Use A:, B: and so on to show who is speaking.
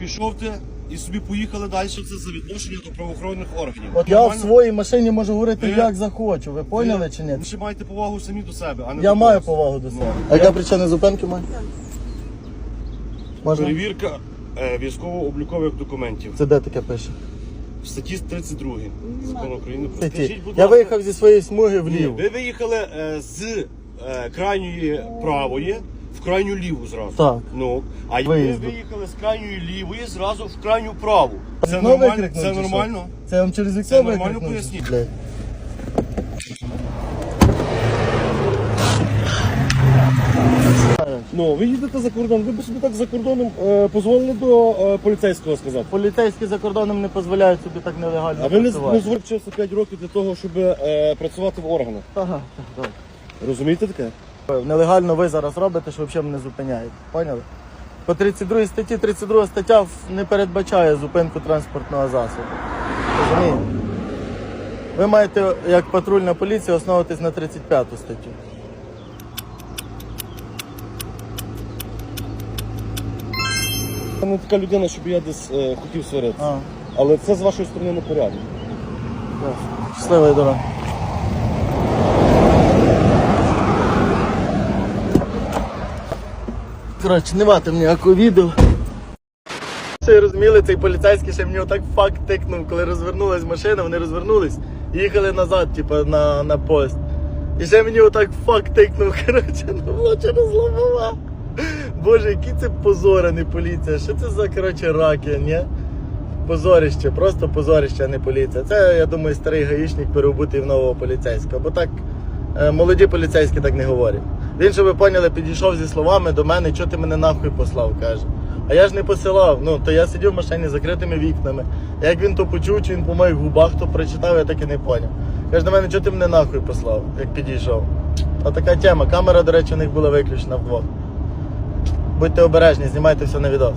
A: пішов ти і собі поїхали далі. Це за відношення до правоохоронних органів.
B: От я в
A: Нормально?
B: своїй машині можу говорити
A: Ви-
B: як захочу. Ви поняли чи ні?
A: Ви ще маєте повагу самі до себе, а не
B: Я
A: до
B: маю
A: когось.
B: повагу до себе. А яка причина зупинки має? Можна?
A: Перевірка е, військово-облікових документів.
B: Це де таке пише?
A: В статті 32 закону України про
B: Статті.
A: Скажіть, будь
B: Я
A: ласка,
B: виїхав зі своєї смуги
A: ні,
B: вліво.
A: ви виїхали е, з е, крайньої правої в крайню ліву зразу.
B: Так.
A: Ну, а ви
B: Виїзду.
A: виїхали з крайньої лівої зразу в крайню праву. Це
B: Вікно
A: нормально?
B: викрикнув
A: Це
B: чи що?
A: нормально?
B: Це я вам через вікно
A: Це нормально
B: викрикнув?
A: поясніть.
B: Блядь.
C: Ну, ви їздите за кордон, ви б собі так за кордоном е, дозволили до е, поліцейського сказати.
B: Поліцейські за кордоном не дозволяють собі так нелегально
C: А ви не,
B: працювати.
C: не звикли 5 років для того, щоб е, працювати в органах.
B: Ага, так,
C: Розумієте таке?
B: Нелегально ви зараз робите, що взагалі мене зупиняєте. Поняли? По 32 статті, 32 стаття не передбачає зупинку транспортного засобу. Розумієте? Ви маєте, як патрульна поліція, основуватись на 35 статтю.
C: Я не така людина, щоб я десь е, хотів сваритися.
B: А,
C: Але це з вашої сторони не порядок.
B: ясно. Щасливої дороги. Коротше, не мати ніякого відео. Ще розуміли, цей поліцейський ще мені отак факт тикнув, коли розвернулась машина, вони розвернулись їхали назад, типу, на, на пост. І ще мені отак факт тикнув, коротше, ну було через. Боже, які це позори, а не поліція. Що це за коротше раки, ні? Позорище, просто позорище, а не поліція. Це, я думаю, старий гаїшник переобутий в нового поліцейського. Бо так е, молоді поліцейські так не говорять. Він, щоб ви поняли, підійшов зі словами до мене, що ти мене нахуй послав, каже. А я ж не посилав. Ну, то я сидів в машині з закритими вікнами. Як він то почув, чи він по моїх губах то прочитав, я так і не поняв. Каже до мене, що ти мене нахуй послав, як підійшов. А така тема. Камера, до речі, у них була виключена вдвох. Будьте обережні, знімайте все на відос.